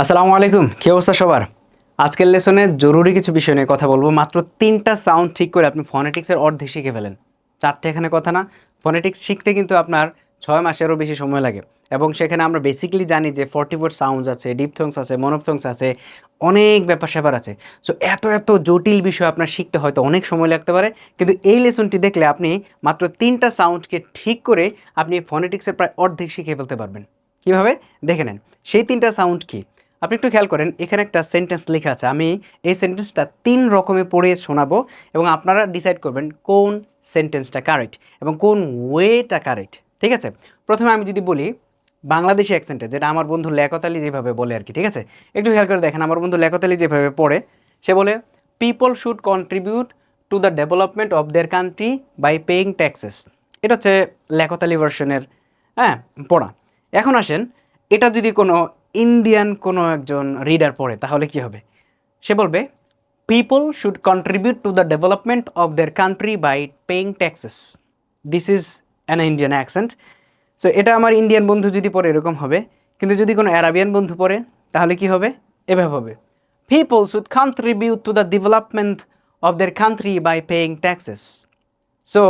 আসসালামু আলাইকুম, কী অবস্থা সবার? আজকের লেসনে জরুরি কিছু বিষয় নিয়ে কথা বলব। মাত্র তিনটা সাউন্ড ঠিক করে আপনি ফনেটিক্সের অর্ধেক শিখে ফেলেন। চারটে এখানে কথা না ফনেটিক্স শিখতে কিন্তু আপনার ছয় মাসেরও বেশি সময় লাগে। এবং সেখানে আমরা বেসিক্যালি জানি যে ফর্টি ফোর সাউন্ডস আছে ডিপথংস আছে মনোপথংস আছে, অনেক ব্যাপার স্যাপার আছে। সো এত এত জটিল বিষয় আপনার শিখতে হয়তো অনেক সময় লাগতে পারে। কিন্তু এই লেসনটি দেখলে আপনি মাত্র তিনটা সাউন্ডকে ঠিক করে আপনি ফনেটিক্সের প্রায় অর্ধেক শিখে ফেলতে পারবেন। কীভাবে? দেখে নেন। সেই তিনটা সাউন্ড কি? আপনি একটু খেয়াল করেন, এখানে একটা সেন্টেন্স লেখা আছে। আমি এই সেন্টেন্সটা তিন রকমে পড়ে শোনাবো এবং আপনারা ডিসাইড করবেন কোন সেন্টেন্সটা কারেক্ট এবং কোন ওয়েটা কারেক্ট ঠিক আছে? প্রথমে আমি যদি বলি বাংলাদেশি অ্যাকসেন্টে যেটা আমার বন্ধু লেখত আলী যেভাবে বলে আর কি ঠিক আছে? একটু খেয়াল করে দেখেন, আমার বন্ধু লেখত আলী যেভাবে পড়ে, সে বলে people should contribute to the development of their country by paying taxes এটা হচ্ছে লেখত আলী ভার্সনের হ্যাঁ পড়া। এখন আসেন, এটা যদি কোনো ইন্ডিয়ান কোনো একজন রিডার পড়ে, তাহলে কি হবে? সে বলবে people should contribute to the development of their country by paying taxes this is an Indian accent so এটা আমার ইন্ডিয়ান বন্ধু যদি পড়ে, এরকম হবে। কিন্তু যদি কোনো অ্যারাবিয়ান বন্ধু পড়ে, তাহলে কি হবে? এভাবে হবে। People should contribute to the development of their country by paying taxes so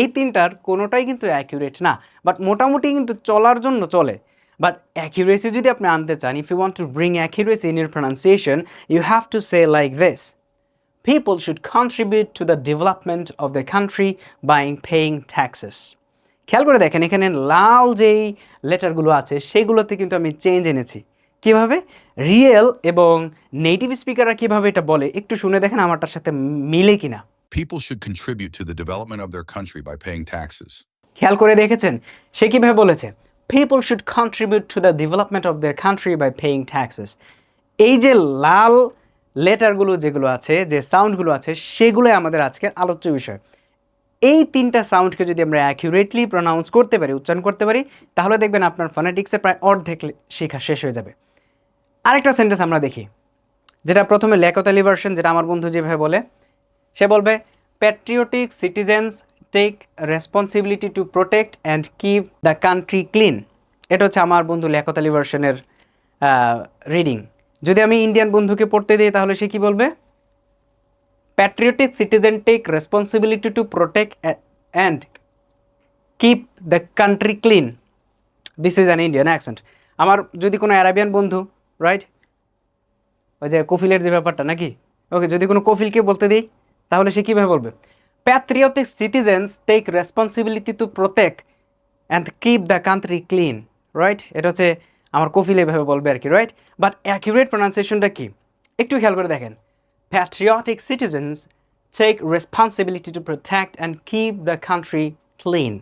এই তিনটার কোনোটাই কিন্তু অ্যাকিউরেট না বাট মোটামুটি কিন্তু চলার জন্য চলে। বাট অ্যাকিউরেসি যদি আপনি আনতে চান if you want to bring accuracy in your pronunciation you have to say like this people should contribute to the development of the country by paying taxes. খেয়াল করে দেখেন এখানে লাল যেই লেটারগুলো আছে সেগুলোতে কিন্তু আমি চেঞ্জ এনেছি। কীভাবে? রিয়েল এবং নেটিভ স্পিকাররা কীভাবে এটা বলে? একটু শুনে দেখেন আমারটার সাথে মিলে কিনা। People should contribute to the development of their country by paying taxes. খেয়াল করে দেখেছেন? সে কীভাবে বলেছে? People should contribute to the development of their country by paying taxes এই যে লাল লেটারগুলো যেগুলো আছে, যে সাউন্ডগুলো আছে, সেগুলোই আমাদের আজকের আলোচ্য বিষয়। এই তিনটা সাউন্ডকে যদি আমরা অ্যাকিউরেটলি প্রনাউন্স করতে পারি, উচ্চারণ করতে পারি, তাহলে দেখবেন আপনার ফোনেটিক্সে প্রায় অর্ধেক শেখা শেষ হয়ে যাবে। আরেকটা সেন্টেন্স আমরা দেখি, যেটা প্রথমে লেকতালি ভার্সন, যেটা আমার বন্ধু যেভাবে বলে, সে বলবে patriotic citizens take responsibility to protect and keep the country clean এটা হচ্ছে আমার বন্ধু লেখত আলী ভার্সনের রিডিং যদি আমি ইন্ডিয়ান বন্ধুকে পড়তে দিই, তাহলে সে কি বলবে? Patriotic citizen take responsibility to protect and keep the country clean this is an Indian accent আমার যদি কোনো অ্যারাবিয়ান বন্ধু রাইট ওই যে কফিলের যে ব্যাপারটা নাকি? ওকে, যদি কোনো কফিলকে বলতে দিই, তাহলে সে কীভাবে বলবে? Patriotic citizens take responsibility to protect and keep the country clean right এটা হচ্ছে আমার কফিল এভাবে বলবে আর কি রাইট বাট অ্যাকিউরেট প্রোনাউন্সিয়েশনটা কি? একটু খেয়াল করে দেখেন। Patriotic citizens take responsibility to protect and keep the country clean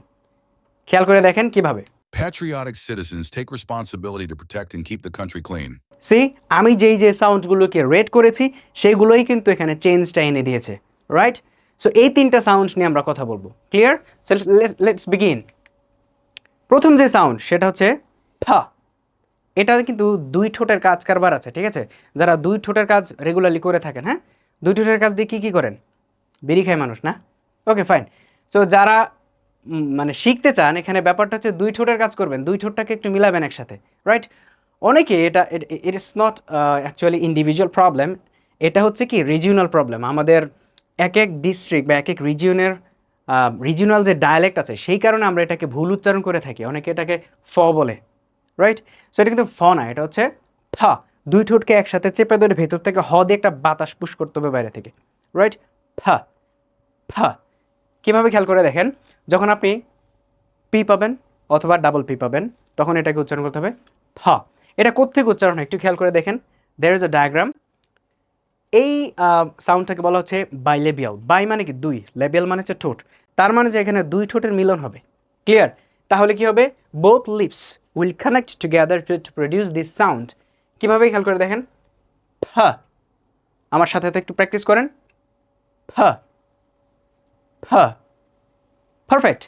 খেয়াল করে দেখেন কীভাবে। Patriotic citizens take responsibility to protect and keep the country clean. See আমি যেই যে সাউন্ডগুলোকে রেড করেছি সেগুলোই কিন্তু এখানে চেঞ্জটা এনে দিয়েছে রাইট সো এই তিনটা সাউন্ডস নিয়ে আমরা কথা বলব। ক্লিয়ার লেটস বিগিন প্রথম যে সাউন্ড সেটা হচ্ছে ফা। এটা কিন্তু দুই ঠোঁটের কাজ কারবার আছে, ঠিক আছে? যারা দুই ঠোঁটের কাজ রেগুলারলি করে থাকেন হ্যাঁ? দুই ঠোঁটের কাজ দিয়ে কী কী করেন? বিড়ি খায় মানুষ, না? ওকে ফাইন সো যারা মানে শিখতে চান, এখানে ব্যাপারটা হচ্ছে দুই ঠোঁটের কাজ করবেন, দুই ঠোঁটটাকে একটু মিলাবেন একসাথে রাইট অনেকে এটা it is not actually individual problem এটা হচ্ছে কি রিজিওনাল প্রবলেম আমাদের এক এক ডিস্ট্রিক্ট বা এক এক রিজিয়নের রিজিওনাল যে ডায়ালেক্ট আছে, সেই কারণে আমরা এটাকে ভুল উচ্চারণ করে থাকি। অনেকে এটাকে ফ বলে রাইট সো এটা কিন্তু ফ না, এটা হচ্ছে ফা। দুই ঠোঁটকে একসাথে চেপে ধরে ভেতর থেকে হ দিয়ে একটা বাতাস পুশ করতে হবে বাইরে থেকে রাইট ফা ফা। কীভাবে খেয়াল করে দেখেন? যখন আপনি পি পাবেন অথবা ডাবল পি পাবেন, তখন এটাকে উচ্চারণ করতে হবে ফ। এটা কোথেকে উচ্চারণ হয় একটু খেয়াল করে দেখেন। দের ইজ আ ডায়াগ্রাম এই সাউন্ডটাকে বলা হচ্ছে বাইলেবিয়াল বাই মানে কি? দুই। লেবিয়াল মানে হচ্ছে ঠোঁট। তার মানে যে এখানে দুই ঠোঁটের মিলন হবে। ক্লিয়ার তাহলে কি হবে? Both lips will connect together to produce this sound কীভাবে খেয়াল করে দেখেন? ফ। আমার সাথে সাথে একটু প্র্যাকটিস করেন। ফ। ফ। পারফেক্ট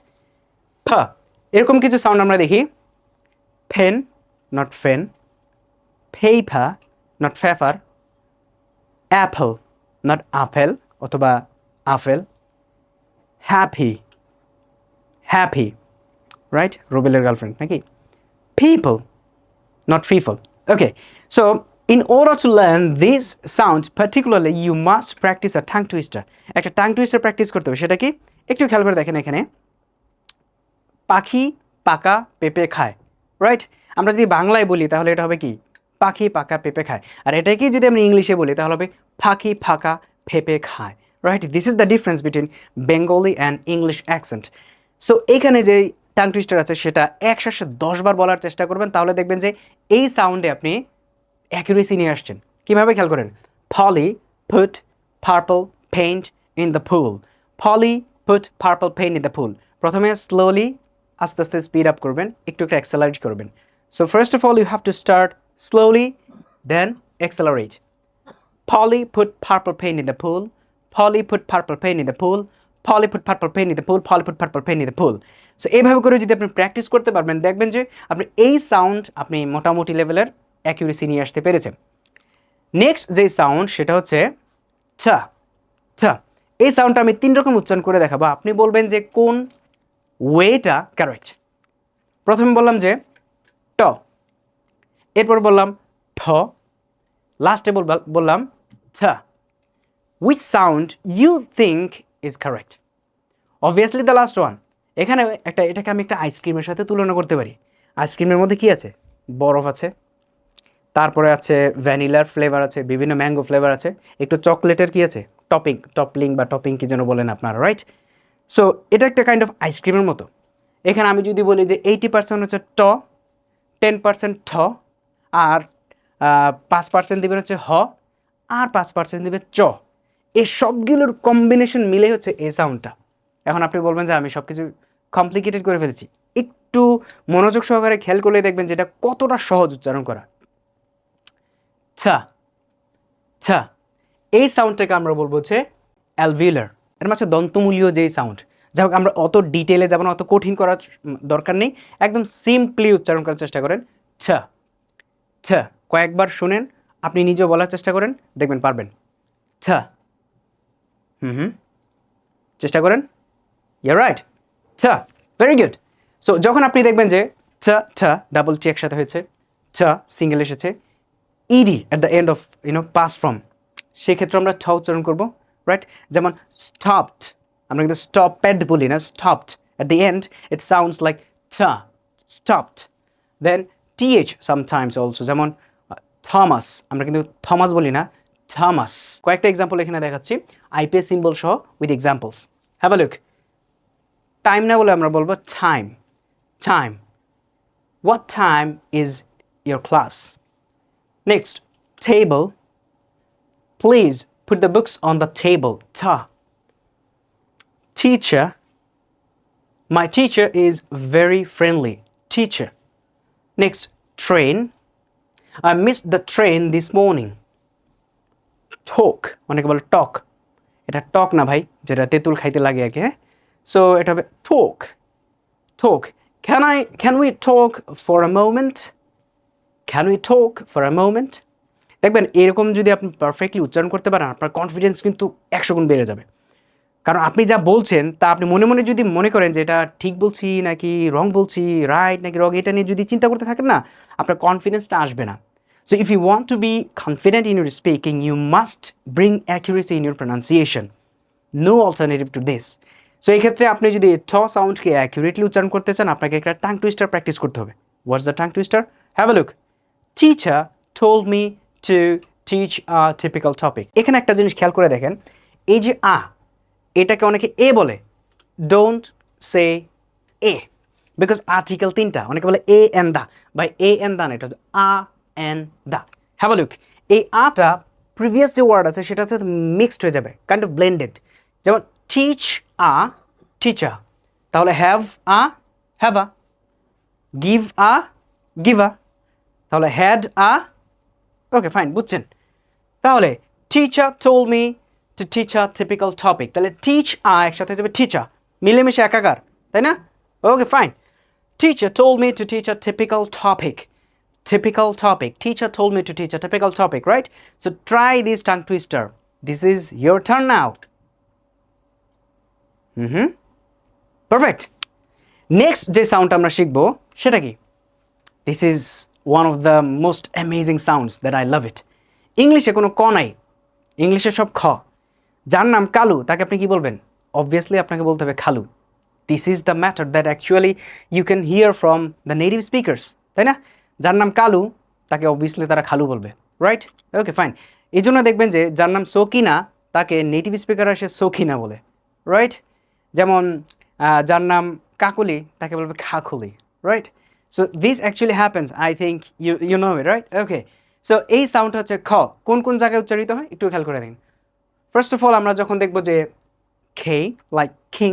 ফ। এরকম কিছু সাউন্ড আমরা দেখি। Fen not fen. ফেইফা নট ফেফার। অ্যাপল নট আপেল অথবা আপেল হ্যাপি হ্যাপি রাইট রুবেলের গার্লফ্রেন্ড নাকি? People not ফিফল okay so In order to learn these sounds, particularly, you must practice a tongue twister. একটা টাং টুইস্টার প্র্যাকটিস করতে হবে সেটা কি? একটু খেয়াল করে দেখেন এখানে। পাখি পাকা পেঁপে খায় রাইট আমরা যদি বাংলায় বলি তাহলে এটা হবে কি? পাখি পাকা পেঁপে খায়। আর এটাকেই যদি আমরা ইংলিশে বলি, তাহলে হবে ফাঁকি ফাঁকা পেঁপে খায়। Right this is the difference between Bengali and English accent so এইখানে যে টাং টুইস্টার আছে, সেটা একসাথে দশবার বলার চেষ্টা করবেন, তাহলে দেখবেন যে এই সাউন্ডে আপনি অ্যাকুরেসি নিয়ে আসছেন। কীভাবে খেয়াল করেন? Polly put purple paint in the pool Polly put purple paint in the pool প্রথমে স্লোলি আস্তে আস্তে স্পিড আপ করবেন, একটু একটু অ্যাক্সেলারেট করবেন। So first of all you have to start slowly then accelerate Polly put purple paint in the pool. Polly put purple paint in the pool. Polly put purple paint in the pool. Polly put purple paint in the pool. So এইভাবে করে যদি আপনি practice করতে পারবেন, দেখবেন যে আপনি এই সাউন্ড আপনি মোটামুটি লেভেলের অ্যাকিউরেসি নিয়ে আসতে পেরেছেন নেক্সট যে সাউন্ড সেটা হচ্ছে ছা ছা এই সাউন্ডটা আমি তিন রকম উচ্চারণ করে দেখাবো আপনি বলবেন যে কোন ওয়েটা কারেক্ট প্রথমে বললাম যে ট এরপর বললাম ঠ। লাস্টে বললাম ছা which sound you think is correct obviously the last one এখানে একটা, এটাকে আমি একটা আইসক্রিমের সাথে তুলনা করতে পারি। আইসক্রিমের মধ্যে কি আছে? বরফ আছে। তারপরে আছে ভ্যানিলার ফ্লেভার আছে, বিভিন্ন ম্যাঙ্গো ফ্লেভার আছে। একটু চকলেটের কি আছে? টপিং টপলিং বা টপিং কি যেন বলেন আপনারা রাইট সো এটা একটা কাইন্ড অফ আইসক্রিমের মতো। এখানে আমি যদি বলি যে এইটি পার্সেন্ট হচ্ছে ট টেন পার্সেন্ট ঠ আর পাঁচ পার্সেন্ট দেবেন হচ্ছে হ, আর পাঁচ পার্সেন্ট দেবে চ। এই সবগুলোর কম্বিনেশন মিলে হচ্ছে এ সাউন্ডটা এখন আপনি বলবেন যে আমি সব কিছু কমপ্লিকেটেড করে ফেলেছি। একটু মনোযোগ সহকারে খেয়াল করলে দেখবেন যেটা কতটা সহজ উচ্চারণ করা। ছা ছা, এই সাউন্ডটাকে আমরা বলব হচ্ছে অ্যালভিলার এর মাঝে দন্তমূলীয় যেই সাউন্ড যাই হোক, আমরা অত ডিটেলে যাব না, অত কঠিন করার দরকার নেই। একদম সিম্পলি উচ্চারণ করার চেষ্টা করেন। ছা ছা, কয়েকবার শুনেন, আপনি নিজেও বলার চেষ্টা করেন, দেখবেন পারবেন। ছা। হুম হুম। চেষ্টা করেন? ইয়ার রাইট ছা ভেরি গুড সো যখন আপনি দেখবেন যে ছা ছা ডাবল টি একসাথে হয়েছে, ছা সিঙ্গেল এসেছে ED at the end of you know pass from সেক্ষেত্রে আমরা ঠ উচ্চারণ করব রাইট যেমন স্টপড আমরা কিন্তু স্টপেড বলি না stopped at the end it sounds like ছা stopped then TH sometimes also যেমন থমাস আমরা কিন্তু থমাস বলি না থমাস কয়েকটা এক্সাম্পল এখানে দেখাচ্ছি আইপিএস সিম্বল সহ with examples have look time না বলে আমরা বলব time time what time is your class Next, table. Please put the books on the table. Ta. Teacher. My teacher is very friendly. Teacher. Next, train. I missed the train this morning. Talk. অনেকে বলে টক এটা টক না ভাই যেটা তেঁতুল খাইতে লাগে আগে হ্যাঁ? সো এটা হবে talk talk can I can we talk for a moment can we talk for a moment দেখবেন এরকম যদি আপনি পারফেক্টলি উচ্চারণ করতে পারেন আপনার কনফিডেন্স কিন্তু একশো গুণ বেড়ে যাবে। কারণ আপনি যা বলছেন, তা আপনি মনে মনে যদি মনে করেন যে এটা ঠিক বলছি নাকি রং বলছি রাইট নাকি রং এটা নিয়ে যদি চিন্তা করতে থাকেন না, আপনার কনফিডেন্সটা আসবে না। So if you want to be confident in your speaking you must bring accuracy in your pronunciation no alternative to this so এই ক্ষেত্রে আপনি যদি ছ সাউন্ডকে অ্যাকিউরেটলি উচ্চারণ করতে চান, আপনাকে একটা টাং টুইস্টার প্র্যাকটিস করতে হবে। What's the tongue twister have a look teacher told me to teach a typical topic. এখানে একটা জিনিস খেয়াল করে দেখেন, এই যে আ এটাকে অনেকে এ বলে। Don't say a. Because article তিনটা, অনেকে বলে এ এন দা বা এ এন দা না, এটা a an the have look এই আটা প্রিভিয়াস যে ওয়ার্ড আছে, সেটা হচ্ছে মিক্সড হয়ে যাবে কাইন্ড অফ ব্লেন্ডেড যেমন টিচ আ টিচার তাহলে have a have a give a give a তাহলে হ্যাড আ ওকে ফাইন বুঝছেন। তাহলে teacher told me teach a typical topic তাহলে টিচ আ একসাথে যাবে টিচার মিলেমিশে একাকার, তাই না? Okay fine teacher told me to teach a typical topic typical topic teacher told me to teach a typical topic, right? So try this tongue twister this is your turn now hmm perfect next যে sound আমরা শিখব, সেটা কি? This is one of the most amazing sounds that I love it ইংলিশে কোনো ক নাই। ইংলিশে সব খ। যার নাম কালু, তাকে আপনি কি বলবেন? অবভিয়াসলি আপনাকে বলতে হবে খালু। This is the matter that actually you can hear from the native speakers তাই না? যার নাম কালু, তাকে অবভিয়াসলি তারা খালু বলবে রাইট ওকে ফাইন এই জন্য দেখবেন যে যার নাম সৌকিনা, তাকে নেটিভ স্পিকার আসে সখিনা বলে রাইট যেমন যার নাম কাকুলি, তাকে বলবে Khakuli right so this actually happens I think you you know it right okay so এই সাউন্ড হচ্ছে খ। কোন কোন জায়গায় উচ্চারিত হয়? একটু খেয়াল করে দেখেন ফার্স্ট অফ অল আমরা যখন দেখব যে খে like king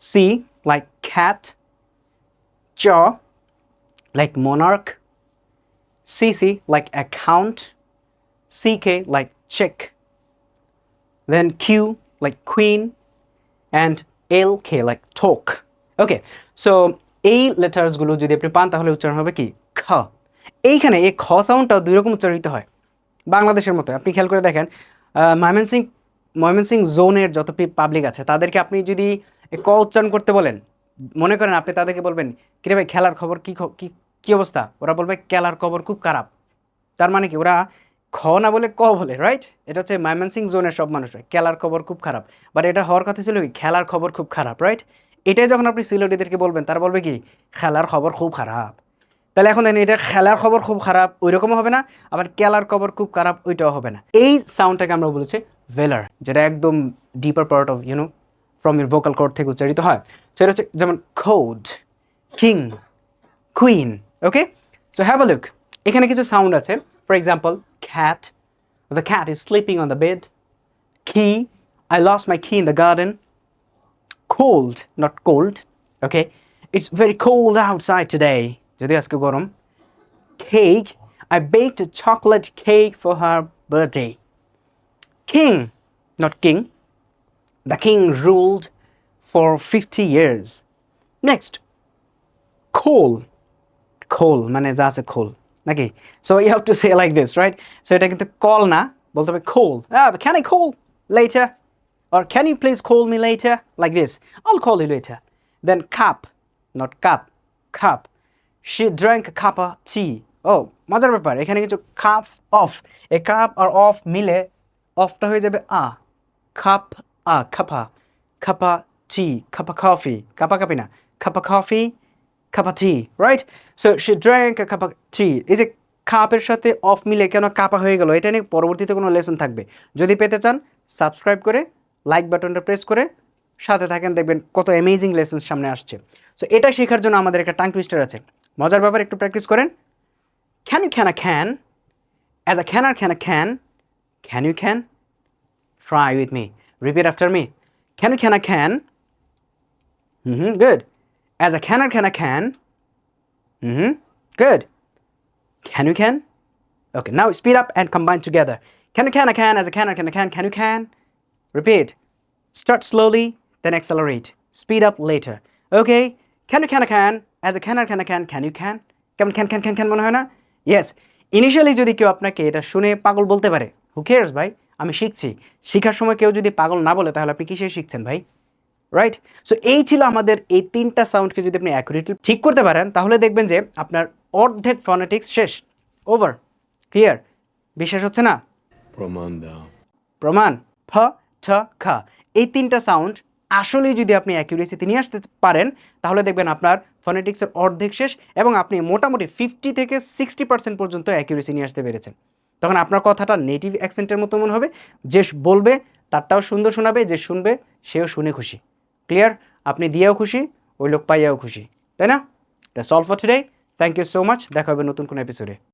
C like cat চ like like monarch, CC like account, CK like check, then Q like queen, and LK like talk. Okay, so এই লেটার্সগুলো যদি আপনি পান তাহলে উচ্চারণ হবে কি? খ। এইখানে এই খ সাউন্ডটাও দুই রকম উচ্চারিত হয়। বাংলাদেশের মতো আপনি খেয়াল করে দেখেন ময়মনসিং ময়মনসিং জোনের যত পাবলিক আছে, তাদেরকে আপনি যদি ক উচ্চারণ করতে বলেন, মনে করেন আপনি তাদেরকে বলবেন, কিরে ভাই, খেলার খবর কি কি কি অবস্থা? ওরা বলবে, খেলার খবর খুব খারাপ। তার মানে কি, ওরা খ না বলে ক বলে রাইট এটা হচ্ছে ময়মনসিং জোনের সব মানুষ খেলার খবর খুব খারাপ। বাট এটা হওয়ার কথা ছিল কি, খেলার খবর খুব খারাপ রাইট এটাই যখন আপনি সিলেটিদেরকে বলবেন, তারা বলবে কি, খেলার খবর খুব খারাপ। তাহলে এখন এটা খেলার খবর খুব খারাপ ওই রকমও হবে না। আবার খেলার খবর খুব খারাপ ওইটাও হবে না। এই সাউন্ডটাকে আমরা বলেছি ভেলার যেটা একদম deeper part of you know from your vocal cord থেকে উচ্চারিত হয়। সেটা হচ্ছে যেমন code king queen okay so have a look এখানে কিছু সাউন্ড আছে। For example cat the cat is sleeping on the bed key I lost my key in the garden cold, not cold okay it's very cold outside today. যদি আজকে গরম cake. I baked a chocolate cake for her birthday. King, not king. The king ruled for 50 years. Next, coal. Coal মানে যা আছে coal নাকি so you have to say like this right so এটা কিন্তু call না বলতে হবে coal ah but can I call later or can you please call me later like this I'll call you later then cup not cup cup she drank a cup of tea. Oh মজার ব্যাপার, এখানে কিছু cup of a cup আর of মিলে অফটা হয়ে যাবে আ cup আ খাপা খাপা টি খাপা coffee cup of কাপি না cuppa coffee cuppa tea right so she drank cuppa tea এই যে কাপের সাথে অফ মিলে কেন কাপা হয়ে গেল, এটা নিয়ে পরবর্তীতে কোনো লেসন থাকবে। যদি পেতে চান সাবস্ক্রাইব করে লাইক বাটনটা প্রেস করে, সাথে থাকেন, দেখবেন কত অ্যামেজিং লেসন সামনে আসছে। সো এটা শেখার জন্য আমাদের একটা টাং টুইস্টার আছে। মজার ব্যাপার একটু প্র্যাকটিস করেন can you can a can as a can R can a can can you can Try with me. Repeat after me. Can you can I can? Mm-hmm. Good. As a can or can I can? Mm-hmm. Good. Can you can? Okay. Now speed up and combine together. Can you can I can? As a can or can I can? Can you can? Repeat. Start slowly, then accelerate. Speed up later. Okay. Can you can I can? As a can or can I can? Can you can? কেমন can can can can মনে হয় না? Yes initially যদি কেউ আপনাকে এটা শুনে পাগল বলতে পারে হু কেয়ার্স ভাই? আমি শিখছি। শেখার সময় কেউ যদি পাগল না বলে তাহলে আপনি কিসে শিখছেন ভাই? রাইট সো এই ছিল আমাদের এই তিনটা সাউন্ডকে যদি আপনি অ্যাকুরেটলি ঠিক করতে পারেন তাহলে দেখবেন যে আপনার অর্ধেক ফনেটিক্স শেষ। ওভার ক্লিয়ার বিশ্বাস হচ্ছে না? Promanda. প্রমাণ। ফ ঠ খ। এই তিনটা সাউন্ড আসলেই যদি আপনি অ্যাকিউরেসিতে নিয়ে আসতে পারেন, তাহলে দেখবেন আপনার ফনেটিক্সের অর্ধেক শেষ এবং আপনি মোটামুটি ফিফটি থেকে সিক্সটি পার্সেন্ট পর্যন্ত অ্যাকিউরেসি নিয়ে আসতে পেরেছেন। তখন আপনার কথাটা নেটিভ অ্যাকসেন্টের মতো মনে হবে, যে বলবে, তারটাও সুন্দর শোনাবে, যে শুনবে, সেও শুনে খুশি। ক্লিয়ার আপনি দিয়েও খুশি, ওই লোক পাইয়াও খুশি। তাই না? That's all for today thank you so much দেখা হবে নতুন কোনো এপিসোডে